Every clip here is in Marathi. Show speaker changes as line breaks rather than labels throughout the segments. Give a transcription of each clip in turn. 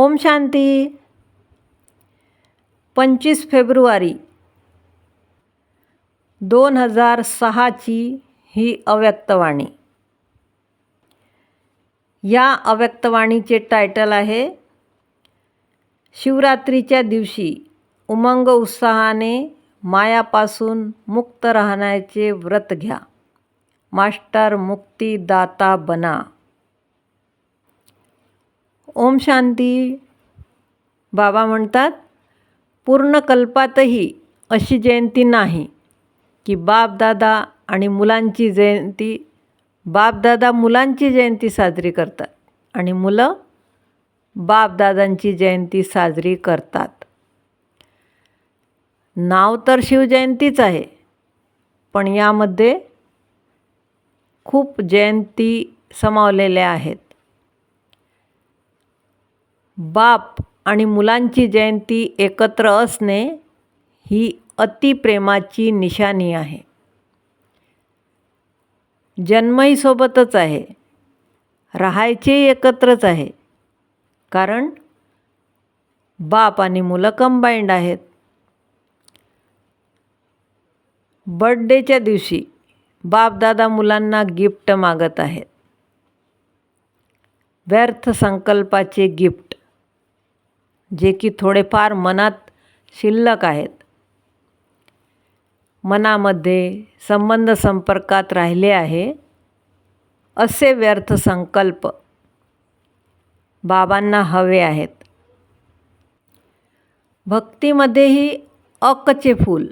ओम शांती. पंचवीस फेब्रुवारी दोन हजार सहाची ही अव्यक्तवाणी या अव्यक्तवाणीचे टायटल आहे शिवरात्रीच्या दिवशी उमंग उत्साहाने मायापासून मुक्त राहण्याचे व्रत घ्या. मास्टर मुक्तीदाता बना. ओम शांती. बाबा म्हणतात पूर्ण कल्पातही अशी जयंती नाही की बापदादा आणि मुलांची जयंती बापदादा मुलांची जयंती साजरी करतात आणि मुलं बापदादांची जयंती साजरी करतात. नाव तर शिवजयंतीच आहे पण यामध्ये खूप जयंती समावलेल्या आहेत. बाप आणि मुलांची जयंती एकत्र असणे ही अतिप्रेमाची निशाणी आहे. जन्मही सोबतच आहे. राहायचेही एकत्रच आहे. कारण बाप आणि मुलं कंबाईंड आहेत. बड्डेच्या दिवशी बापदादा मुलांना गिफ्ट मागत आहेत. व्यर्थ संकल्पाचे गिफ्ट. जे की थोडेफार मनात शिल्लक आहेत. मनामध्ये संबंध संपर्कात राहिले आहे. असे व्यर्थ संकल्प बाबांना हवे आहेत. भक्तीमध्येही अकचे फूल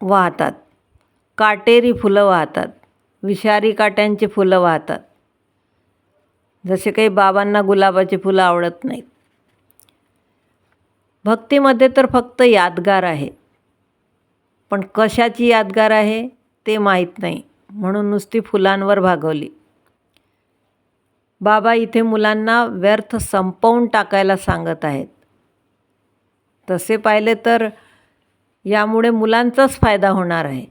वाहतात. काटेरी फुलं वाहतात. विषारी काट्यांची फुलं वाहतात. जसे काही बाबांना गुलाबाची फुलं आवडत नाहीत. भक्तीमध्ये तर फक्त यादगार आहे. पण कशाची यादगार आहे ते माहीत नाही. म्हणून नुसती फुलांवर भागवली. बाबा इथे मुलांना व्यर्थ संपवून टाकायला सांगत आहेत. तसे पाहिले तर यामुळे मुलांचाच फायदा होणार आहे.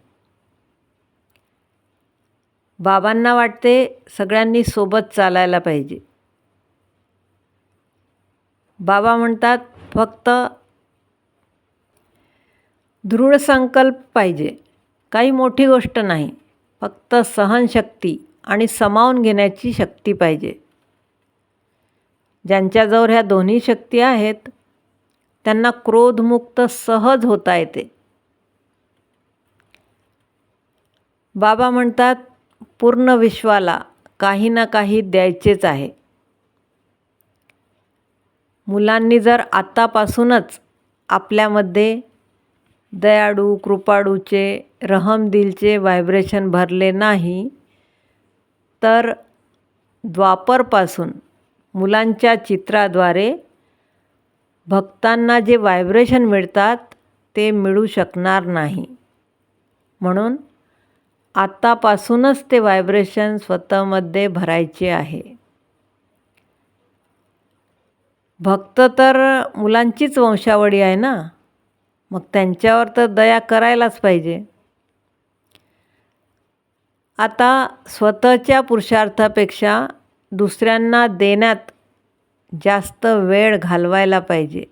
बाबांना वाटते सगळ्यांनी सोबत चालायला पाहिजे. बाबा म्हणतात फक्त दृढ संकल्प पाहिजे. काही मोठी गोष्ट नाही. फक्त सहनशक्ती आणि समावून घेण्याची शक्ती पाहिजे. ज्यांच्याजवळ ह्या दोन्ही शक्ती आहेत त्यांना क्रोधमुक्त सहज होता येते. बाबा म्हणतात पूर्ण विश्वाला काही ना काही द्यायचेच आहे. मुलांनी जर आत्तापासूनच आपल्यामध्ये दयाळू कृपाळूचे रहमदिलचे व्हायब्रेशन भरले नाही तर द्वापरपासून मुलांच्या चित्राद्वारे भक्तांना जे व्हायब्रेशन मिळतात ते मिळू शकणार नाही. म्हणून आत्तापासूनच ते व्हायब्रेशन स्वतःमध्ये भरायचे आहे. भक्त तर मुलांचीच वंशावळी आहे ना? मग त्यांच्यावर तर दया करायलाच पाहिजे. आता स्वतःच्या पुरुषार्थापेक्षा दुसऱ्यांना देण्यात जास्त वेळ घालवायला पाहिजे.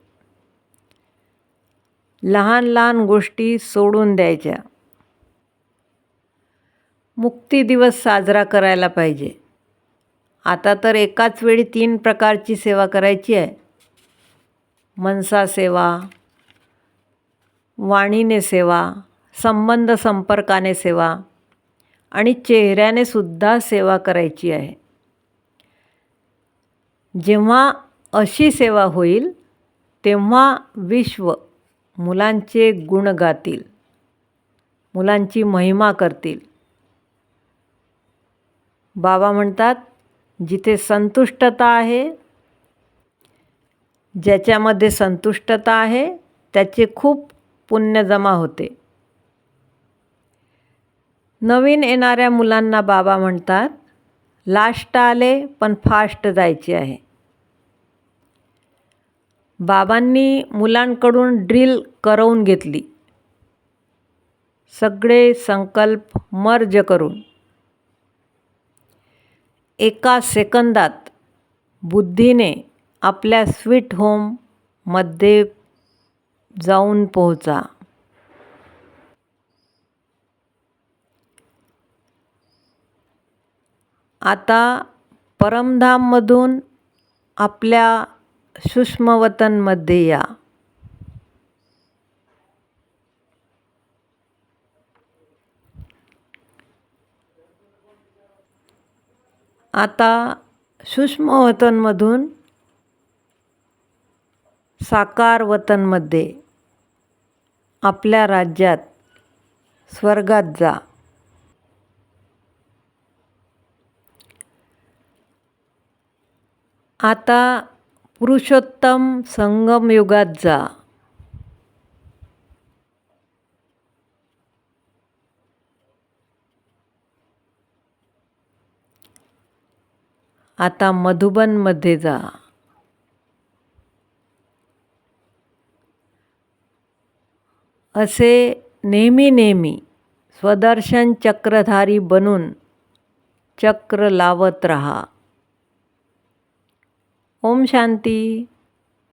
लहान लहान गोष्टी सोडून द्यायच्या. मुक्ती दिवस साजरा करायला पाहिजे. आता तर एकाच वेळी तीन प्रकारची सेवा करायची आहे. मनसा सेवा वाणीने सेवा संबंध संपर्काने सेवा आणि चेहऱ्याने सुद्धा सेवा करायची आहे. जेव्हा अशी सेवा होईल तेव्हा विश्व मुलांचे गुण गातील मुलांची महिमा करतील. बाबा म्हणतात जिथे संतुष्टता आहे ज्याच्यामध्ये संतुष्टता आहे त्याचे खूप पुण्य जमा होते. नवीन येणाऱ्या मुलांना बाबा म्हणतात लास्ट आले पण फास्ट जायचे आहे. बाबांनी मुलांकडून ड्रिल करवून घेतली. सगळे संकल्प मर्ज करून. एका सेकंदात बुद्धीने आपल्या स्वीट होममध्ये जाऊन पोहोचा. आता परमधाममधून आपल्या सूक्ष्मवतनमध्ये या. आता सूक्ष्मवतनमधून साकार वतनमध्ये आपल्या राज्यात स्वर्गात जा. आता पुरुषोत्तम संगमयुगात जा. आता मधुबनमध्ये जा. असे नेहमी नेहमी स्वदर्शन चक्रधारी बनून चक्र लावत रहा. ओम शांती.